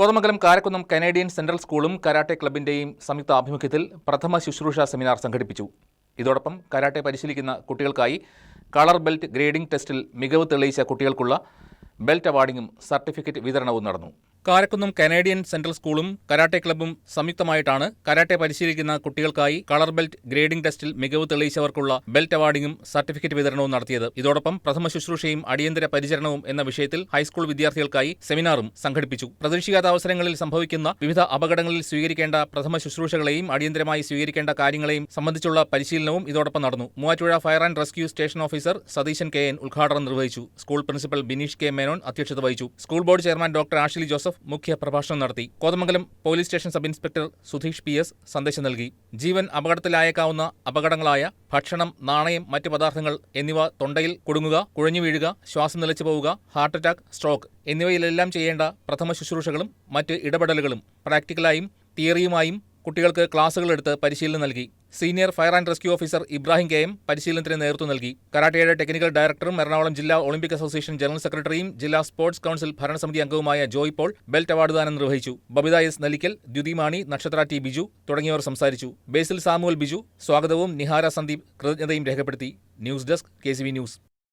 Kothamangalam Karakkunnam Canadian central സ്കൂളും karate ക്ലബിന്റെയും സംയുക്ത ആഭിമുഖ്യത്തിൽ പ്രഥമ ശുശ്രൂഷ സെമിനാർ സംഘടിപ്പിച്ചു. ഇതോടൊപ്പം കരാട്ടെ പരിശീലിക്കുന്ന കുട്ടികൾക്കായി കളർ ബെൽറ്റ് ഗ്രേഡിംഗ് ടെസ്റ്റിൽ മികവ് തെളിയിച്ച കുട്ടികൾക്കുള്ള ബെൽറ്റ് അവാർഡിങ്ങും സർട്ടിഫിക്കറ്റ് വിതരണവും നടന്നു. കാരക്കുന്നം കനേഡിയൻ സെൻട്രൽ സ്കൂളും കരാട്ടെ ക്ലബ്ബും സംയുക്തമായിട്ടാണ് കരാട്ടെ പരിശീലിക്കുന്ന കുട്ടികൾക്കായി കളർ ബെൽറ്റ് ഗ്രേഡിംഗ് ടെസ്റ്റിൽ മികവ് തെളിയിച്ചവർക്കുള്ള ബെൽറ്റ് അവാർഡിംഗും സർട്ടിഫിക്കറ്റ് വിതരണവും നടത്തിയത്. ഇതോടൊപ്പം പ്രഥമ ശുശ്രൂഷയും അടിയന്തര പരിചരണവും എന്ന വിഷയത്തിൽ ഹൈസ്കൂൾ വിദ്യാർത്ഥികൾക്കായി സെമിനാറും സംഘടിപ്പിച്ചു. പ്രതീക്ഷിക്കാത്ത അവസരങ്ങളിൽ സംഭവിക്കുന്ന വിവിധ അപകടങ്ങളിൽ സ്വീകരിക്കേണ്ട പ്രഥമ ശുശ്രൂഷകളെയും അടിയന്തരമായി സ്വീകരിക്കേണ്ട കാര്യങ്ങളെയും സംബന്ധിച്ചുള്ള പരിശീലനവും ഇതോടൊപ്പം നടന്നു. Muvattupuzha fire and rescue station officer Satheesan K N ഉദ്ഘാടനം നിർവഹിച്ചു. School principal Bineesh K Menon അധ്യക്ഷത വഹിച്ചു. School board chairman doctor Ashley Joseph മുഖ്യ പ്രഭാഷണം നടത്തി. Kothamangalam police station sub inspector Sudheesh P S സന്ദേശം നൽകി. ജീവൻ അപകടത്തിലായേക്കാവുന്ന അപകടങ്ങളായ ഭക്ഷണം നാണയം മറ്റ് പദാർത്ഥങ്ങൾ എന്നിവ തൊണ്ടയിൽ കുടുങ്ങുക കുഴഞ്ഞു വീഴുക ശ്വാസം നിലച്ചു പോവുക ഹാർട്ട് അറ്റാക്ക് സ്ട്രോക്ക് എന്നിവയിലെല്ലാം ചെയ്യേണ്ട പ്രഥമ ശുശ്രൂഷകളും മറ്റ് ഇടപെടലുകളും പ്രാക്ടിക്കലായും തിയറിയുമായും കുട്ടികൾക്ക് ക്ലാസുകൾ എടുത്ത് പരിശീലനം നൽകി. Senior fire and rescue officer Ibrahim K M പരിശീലനത്തിന് നേതൃത്വം നൽകി. കരാട്ടയുടെ ടെക്നിക്കൽ ഡയറക്ടറും എറണാകുളം ജില്ലാ ഒളിമ്പിക് അസോസിയേഷൻ ജനറൽ സെക്രട്ടറിയും ജില്ലാ സ്പോർട്സ് കൌൺസിൽ ഭരണസമിതി അംഗവുമായ ജോയ് പോൾ ബെൽറ്റ് അവാർഡ് ദാനം നിർവഹിച്ചു. ബബിത എസ് നലിക്കൽ ദ്യുതിമാണി നക്ഷത്ര ടി ബിജു തുടങ്ങിയവർ സംസാരിച്ചു. ബേസിൽ സാമുവൽ ബിജു സ്വാഗതവും നിഹാര സന്ദീപ് കൃതജ്ഞതയും രേഖപ്പെടുത്തി. News desk K news.